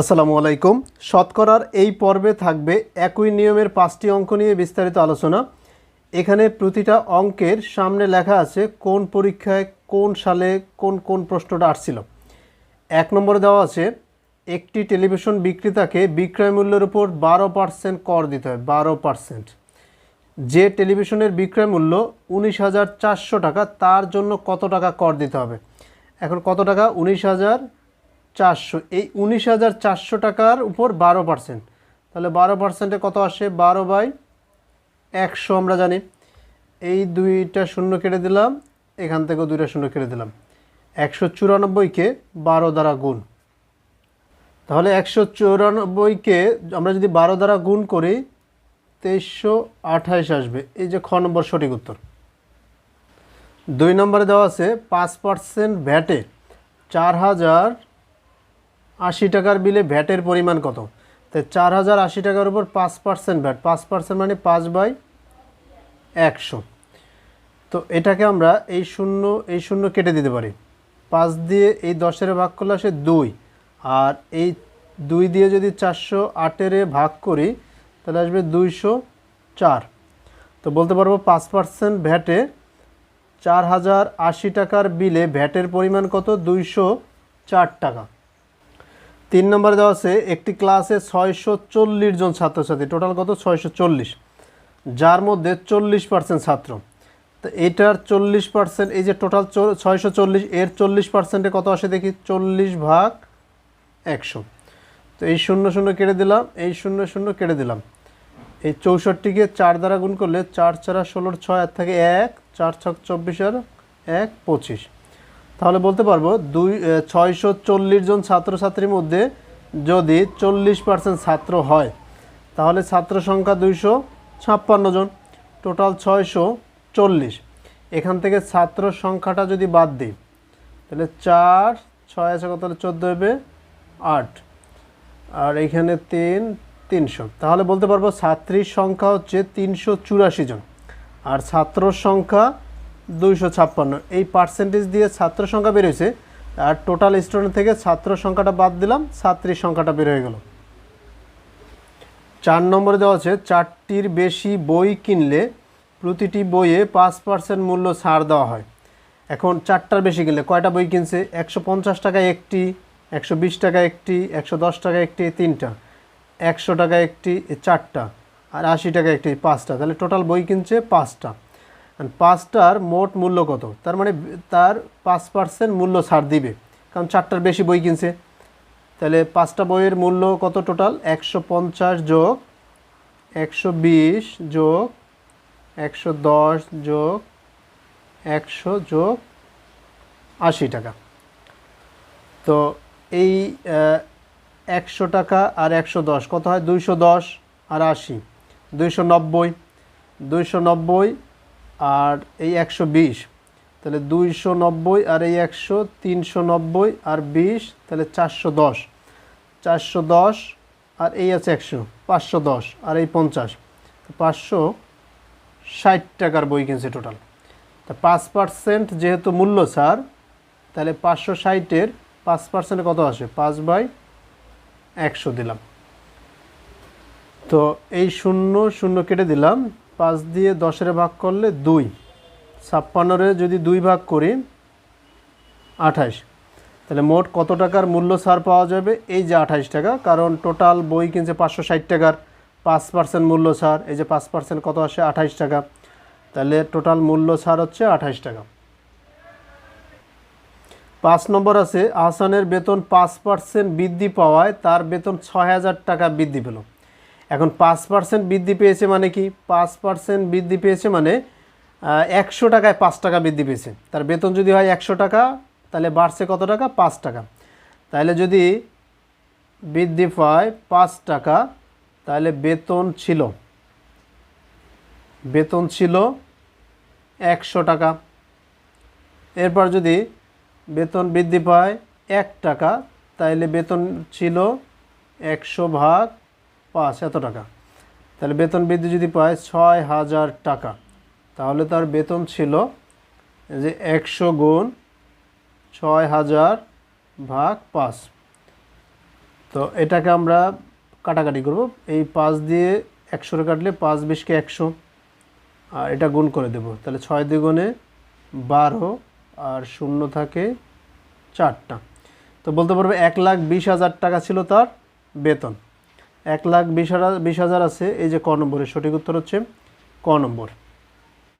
আসসালামু আলাইকুম। শতকরার এই পর্বে থাকবে একই নিয়মের পাঁচটি অঙ্ক নিয়ে বিস্তারিত আলোচনা। এখানে প্রতিটা অঙ্কের সামনে লেখা আছে কোন পরীক্ষায় কোন সালে কোন কোন প্রশ্নটা আসছিল। এক নম্বরে দেওয়া আছে, একটি টেলিভিশন বিক্রেতাকে বিক্রয় মূল্যের উপর বারো পার্সেন্ট কর দিতে হয়, বারো পার্সেন্ট। যে টেলিভিশনের বিক্রয় মূল্য উনিশ হাজার চারশো টাকা, তার জন্য কত টাকা কর দিতে হবে? এখন কত টাকা? উনিশ হাজার চারশো। এই উনিশ হাজার চারশো টাকার উপর বারো পার্সেন্ট। তাহলে বারো পার্সেন্টে কত আসে? বারো বাই একশো আমরা জানি। এই দুইটা শূন্য কেটে দিলাম, এখান থেকেও দুইটা শূন্য কেটে দিলাম। একশো চুরানব্বইকে বারো দ্বারা গুণ। তাহলে একশো চুরানব্বইকে আমরা যদি বারো দ্বারা গুণ করি, তেইশশো আঠাইশ আসবে। এই যে খ নম্বর সঠিক উত্তর। দুই নম্বরে দেওয়া আছে, পাঁচ পার্সেন্ট ভ্যাটে চার হাজার আশি টাকার বিলে ভ্যাটের পরিমাণ কত? তো চার হাজার আশি টাকার উপর পাঁচ পার্সেন্ট ভ্যাট। পাঁচ পার্সেন্ট মানে পাঁচ বাই একশো। তো এটাকে আমরা এই শূন্য এই শূন্য কেটে দিতে পারি। পাঁচ দিয়ে এই দশের ভাগ করলে আসে দুই। আর এই দুই দিয়ে যদি চারশো আটেরে ভাগ করি, তাহলে আসবে দুইশো চার। তো বলতে পারব পাঁচ পার্সেন্ট ভ্যাটে চার হাজার আশি টাকার বিলে ভ্যাটের পরিমাণ কত? দুইশো চার টাকা। তিন নম্বরে দেওয়া আছে, একটি ক্লাসে ছয়শো চল্লিশ জন ছাত্রছাত্রী, টোটাল কত? ছয়শো চল্লিশ। যার মধ্যে চল্লিশ পার্সেন্ট ছাত্র। তো এটার চল্লিশ পার্সেন্ট এই যে টোটাল ছয়শো চল্লিশ, এর চল্লিশ পার্সেন্টে কত আসে দেখি? চল্লিশ ভাগ একশো। তো এই শূন্য শূন্য কেটে দিলাম, এই শূন্য শূন্য কেটে দিলাম। এই চৌষট্টিকে চার দ্বারা গুণ করলে চার চারা ষোলোর ছয় আর থাকে এক, চার ছক চব্বিশ আর এক, পঁচিশ। তাহলে বলতে পারব, দুই ছয়শো চল্লিশ জন ছাত্রছাত্রীর মধ্যে যদি চল্লিশ পার্সেন্ট ছাত্র হয়, তাহলে ছাত্র সংখ্যা দুইশো ছাপ্পান্ন জন, টোটাল ছয়শো চল্লিশ। এখান থেকে ছাত্র সংখ্যাটা যদি বাদ দিই, তাহলে চার, ছয় আছে কত? চোদ্দ হবে আট। আর এখানে তিন, তিনশো। তাহলে বলতে পারব, ছাত্রীর সংখ্যা হচ্ছে তিনশো চুরাশি জন। আর ছাত্র সংখ্যা দুইশো ছাপ্পান্ন। এই পার্সেন্টেজ দিয়ে ছাত্র সংখ্যা বেরোয়েছে আর টোটাল স্টুডেন্ট থেকে ছাত্র সংখ্যাটা বাদ দিলাম ছাত্রীর সংখ্যাটা বের হয়ে গেল। চার নম্বরে দেওয়া আছে, চারটির বেশি বই কিনলে প্রতিটি বইয়ে পাঁচ পার্সেন্ট মূল্য ছাড় দেওয়া হয়। এখন চারটার বেশি কিনলে কয়টা বই কিনছে? একশো পঞ্চাশ টাকায় একটি, একশো বিশ টাকা একটি, একশো দশ টাকা একটি তিনটা। একশো টাকা একটি চারটা। আর আশি টাকা একটি পাঁচটা। তাহলে টোটাল বই কিনছে পাঁচটা। পাঁচটার মোট মূল্য কত? তার মানে তার পাঁচ পার্সেন্ট মূল্য ছাড় দিবে। কারণ চারটার বেশি বই কিনছে। তাহলে পাঁচটা বইয়ের মূল্য কত টোটাল একশো পঞ্চাশ যোগ একশো বিশ যোগ একশো দশ যোগ একশো যোগ আশি টাকা। তো এই একশো টাকা আর একশো দশ, কত হয়? দুইশো দশ আর আশি। দুইশো নব্বই। দুইশো নব্বই আর এই একশো বিশ, তাহলে দুইশো নব্বই আর এই একশো, তিনশো নব্বই আর বিশ, তাহলে চারশো দশ। চারশো দশ আর এই আছে একশো, পাঁচশো দশ আর এই পঞ্চাশ। পাঁচশো ষাট টাকার বই কিনছে টোটাল তা পাঁচ পার্সেন্ট যেহেতু মূল্য ছাড়, তাহলে পাঁচশো ষাটের পাঁচ পার্সেন্টে কত আসে? পাঁচ বাই একশো দিলাম। তো এই শূন্য শূন্য কেটে দিলাম। পাঁচ দিয়ে দশের ভাগ করলে দুই। ছাপ্পান্নরে যদি দুই ভাগ করি, আঠাশ। তাহলে মোট কত টাকার মূল্য ছাড় পাওয়া যাবে? এই যে আঠাশ টাকা, কারণ টোটাল বই কিনছে পাঁচশো ষাট টাকার। পাঁচ পার্সেন্ট মূল্য ছাড়, এই যে পাঁচ পার্সেন্ট কত আসে? আঠাশ টাকা। তাহলে টোটাল মূল্য ছাড় হচ্ছে আঠাশ টাকা। পাঁচ নম্বর আছে, আহসানের বেতন পাঁচ পার্সেন্ট বৃদ্ধি পাওয়ায় তার বেতন ছয় হাজার টাকা বৃদ্ধি পেল। এখন পাঁচ পার্সেন্ট বৃদ্ধি পেয়েছে মানে কি? পাঁচ পার্সেন্ট বৃদ্ধি পেয়েছে মানে একশো টাকায় পাঁচ টাকা বৃদ্ধি পেয়েছে। তার বেতন যদি হয় একশো টাকা, তাহলে বাড়ছে কত টাকা? পাঁচ টাকা। তাহলে যদি বৃদ্ধি পায় পাঁচ টাকা, তাহলে বেতন ছিল বেতন ছিল একশো টাকা। এরপর যদি বেতন বৃদ্ধি পায় এক টাকা তাইলে বেতন ছিল একশো ভাগ পাঁচ, এত টাকা। তাহলে বেতন বৃদ্ধি যদি পায় ছয় হাজার টাকা। তাহলে তার বেতন ছিল যে একশো গুণ ছয় হাজার ভাগ পাঁচ। তো এটাকে আমরা কাটাকাটি করব। এই পাঁচ দিয়ে একশোরে কাটলে পাঁচ বিশকে একশো। আর এটা গুণ করে দেব। তাহলে ছয় দ্বিগুণে বারো আর শূন্য থাকে চারটা। তো বলতে পারবে এক লাখ বিশ হাজার টাকা ছিল তার বেতন। এক লাখ বিশ হাজার বিশ হাজার আছে। এই যে ক নম্বরের সঠিক উত্তর হচ্ছে ক নম্বর।